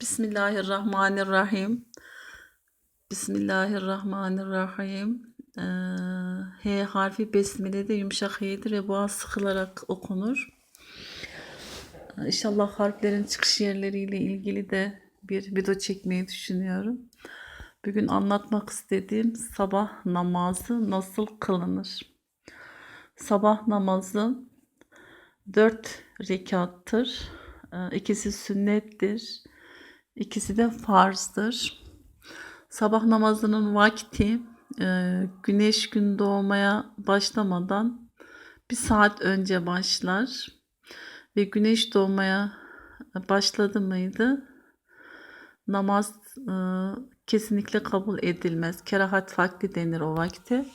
Bismillahirrahmanirrahim. Bismillahirrahmanirrahim. Ee, H harfi besmelede yumuşak H'dir ve boğaz sıkılarak okunur. Ee, İnşallah harflerin çıkış yerleriyle ilgili de bir video çekmeyi düşünüyorum. Bugün anlatmak istediğim sabah namazı nasıl kılınır? Sabah namazı dört rekattır. Ee, İkisi sünnettir. İkisi de farzdır. Sabah namazının vakti e, güneş gün doğmaya başlamadan bir saat önce başlar ve güneş doğmaya başladı mıydı namaz e, kesinlikle kabul edilmez. Kerahat vakti denir o vakte.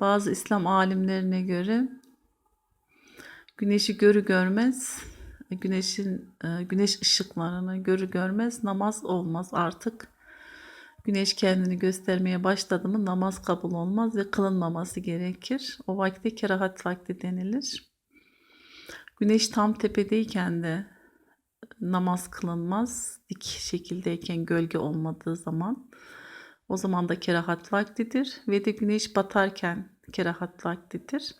Bazı İslam alimlerine göre güneşi görü görmez güneşin e, güneş ışıklarını görü görmez namaz olmaz artık. Güneş kendini göstermeye başladı mı namaz kabul olmaz ve kılınmaması gerekir. O vakti kerahat vakti denilir. Güneş tam tepedeyken de namaz kılınmaz. Dik şekildeyken gölge olmadığı zaman. O zaman da kerahat vaktidir ve de güneş batarken kerahat vaktidir.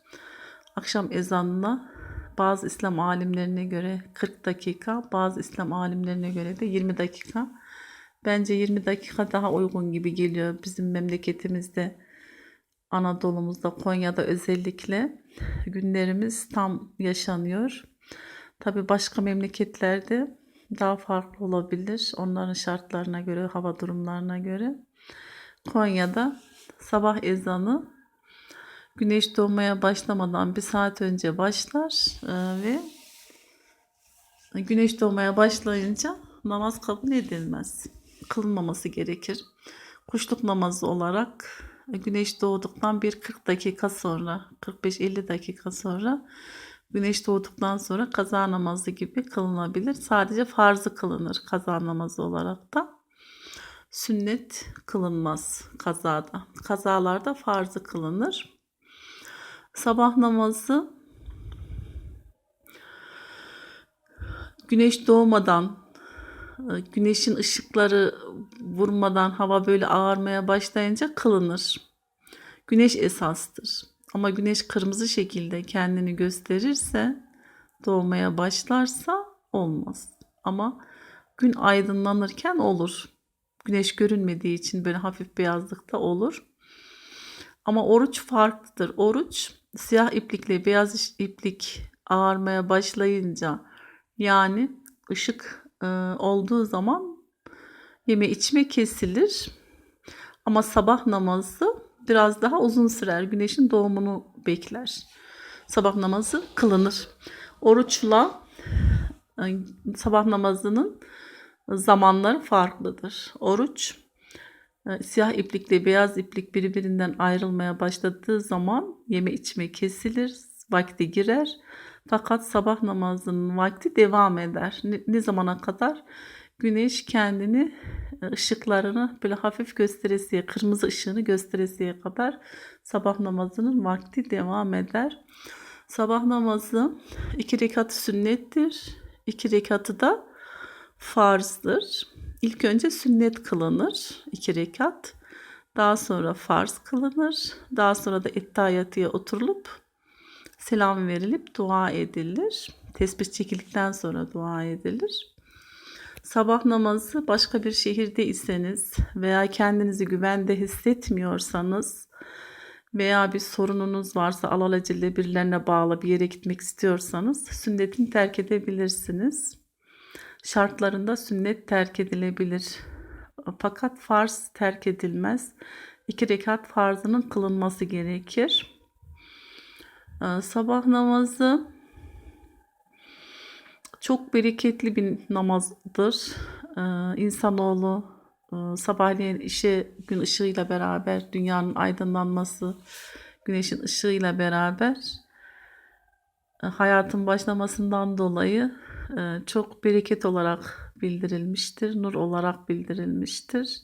Akşam ezanına bazı İslam alimlerine göre 40 dakika, bazı İslam alimlerine göre de 20 dakika. Bence 20 dakika daha uygun gibi geliyor bizim memleketimizde. Anadolu'muzda, Konya'da özellikle günlerimiz tam yaşanıyor. Tabi başka memleketlerde daha farklı olabilir. Onların şartlarına göre, hava durumlarına göre. Konya'da sabah ezanı güneş doğmaya başlamadan bir saat önce başlar e, ve güneş doğmaya başlayınca namaz kabul edilmez. Kılınmaması gerekir. Kuşluk namazı olarak güneş doğduktan bir 40 dakika sonra 45-50 dakika sonra güneş doğduktan sonra kaza namazı gibi kılınabilir. Sadece farzı kılınır kaza namazı olarak da. Sünnet kılınmaz kazada. Kazalarda farzı kılınır. Sabah namazı güneş doğmadan e, güneşin ışıkları vurmadan hava böyle ağarmaya başlayınca kılınır. Güneş esastır. Ama güneş kırmızı şekilde kendini gösterirse doğmaya başlarsa olmaz. Ama gün aydınlanırken olur. Güneş görünmediği için böyle hafif beyazlıkta olur. Ama oruç farklıdır. Oruç siyah iplikle beyaz iplik ağarmaya başlayınca yani ışık e, olduğu zaman yeme içme kesilir. Ama sabah namazı biraz daha uzun sürer. Güneşin doğumunu bekler. Sabah namazı kılınır. Oruçla e, sabah namazının zamanları farklıdır. Oruç siyah iplikle beyaz iplik birbirinden ayrılmaya başladığı zaman yeme içme kesilir, vakti girer. Fakat sabah namazının vakti devam eder. Ne, ne zamana kadar? Güneş kendini e, ışıklarını böyle hafif gösteresiye, kırmızı ışığını gösteresiye kadar sabah namazının vakti devam eder. Sabah namazı iki rekat sünnettir. iki rekatı da farzdır. İlk önce sünnet kılınır iki rekat. Daha sonra farz kılınır. Daha sonra da ettayatıya oturulup selam verilip dua edilir. Tesbih çekildikten sonra dua edilir. Sabah namazı başka bir şehirde iseniz veya kendinizi güvende hissetmiyorsanız veya bir sorununuz varsa alelacele birilerine bağlı bir yere gitmek istiyorsanız sünnetini terk edebilirsiniz şartlarında sünnet terk edilebilir. Fakat farz terk edilmez. İki rekat farzının kılınması gerekir. Ee, sabah namazı çok bereketli bir namazdır. Ee, insanoğlu e, sabahleyin işe gün ışığıyla beraber dünyanın aydınlanması, güneşin ışığıyla beraber e, hayatın başlamasından dolayı çok bereket olarak bildirilmiştir, nur olarak bildirilmiştir.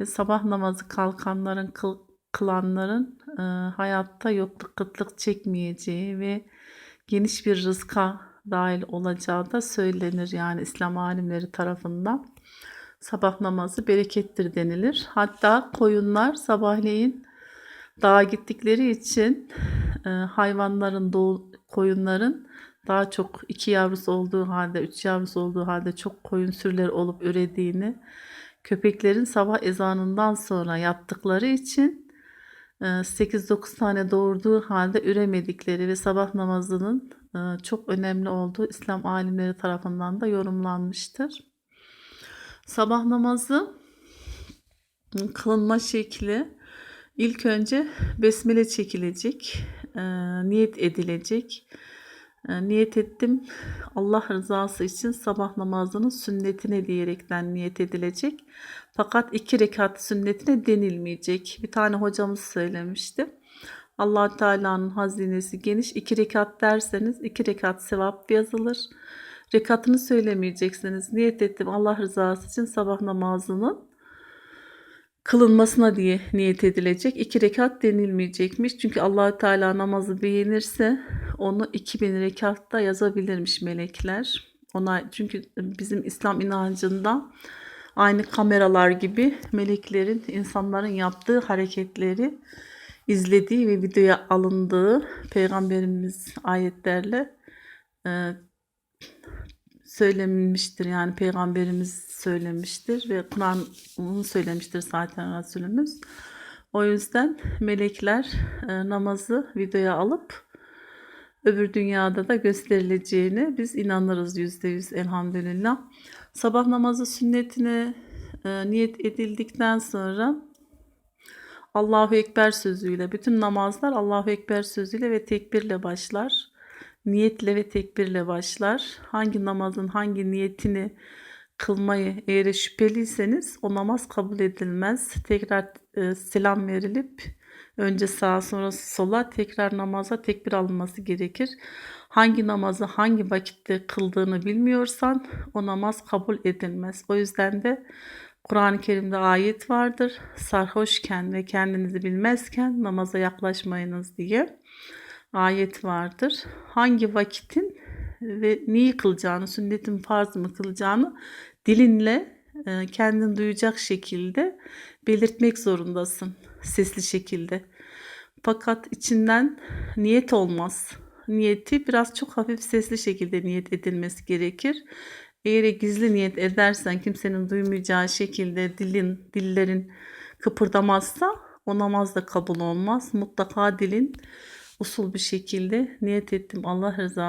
Ve sabah namazı kalkanların, kılanların e, hayatta yokluk kıtlık çekmeyeceği ve geniş bir rızka dahil olacağı da söylenir yani İslam alimleri tarafından. Sabah namazı berekettir denilir. Hatta koyunlar sabahleyin dağa gittikleri için e, hayvanların doğu, koyunların daha çok iki yavrusu olduğu halde, üç yavrusu olduğu halde çok koyun sürüleri olup ürediğini, köpeklerin sabah ezanından sonra yaptıkları için e, 8-9 tane doğurduğu halde üremedikleri ve sabah namazının e, çok önemli olduğu İslam alimleri tarafından da yorumlanmıştır. Sabah namazı kılınma şekli ilk önce besmele çekilecek, e, niyet edilecek. E, niyet ettim Allah rızası için sabah namazının sünnetine diyerekten niyet edilecek. Fakat iki rekat sünnetine denilmeyecek. Bir tane hocamız söylemişti. allah Teala'nın hazinesi geniş. iki rekat derseniz iki rekat sevap yazılır. Rekatını söylemeyeceksiniz. Niyet ettim Allah rızası için sabah namazının kılınmasına diye niyet edilecek. İki rekat denilmeyecekmiş. Çünkü allah Teala namazı beğenirse onu 2000 rekatta yazabilirmiş melekler. Ona çünkü bizim İslam inancında aynı kameralar gibi meleklerin insanların yaptığı hareketleri izlediği ve videoya alındığı peygamberimiz ayetlerle e, söylenmiştir. Yani peygamberimiz söylemiştir ve Kur'an onu söylemiştir zaten Resulümüz. O yüzden melekler e, namazı videoya alıp öbür dünyada da gösterileceğini biz inanırız yüzde yüz elhamdülillah. Sabah namazı sünnetine e, niyet edildikten sonra Allahu Ekber sözüyle bütün namazlar Allahu Ekber sözüyle ve tekbirle başlar. Niyetle ve tekbirle başlar. Hangi namazın hangi niyetini kılmayı eğer şüpheliyseniz o namaz kabul edilmez. Tekrar e, selam verilip önce sağa sonra sola tekrar namaza tekbir alınması gerekir. Hangi namazı hangi vakitte kıldığını bilmiyorsan o namaz kabul edilmez. O yüzden de Kur'an-ı Kerim'de ayet vardır. Sarhoşken ve kendinizi bilmezken namaza yaklaşmayınız diye ayet vardır. Hangi vakitin ve neyi kılacağını, sünnetin farz mı kılacağını dilinle e, kendin duyacak şekilde belirtmek zorundasın sesli şekilde. Fakat içinden niyet olmaz. Niyeti biraz çok hafif sesli şekilde niyet edilmesi gerekir. Eğer gizli niyet edersen kimsenin duymayacağı şekilde dilin, dillerin kıpırdamazsa o namaz da kabul olmaz. Mutlaka dilin usul bir şekilde niyet ettim. Allah rızası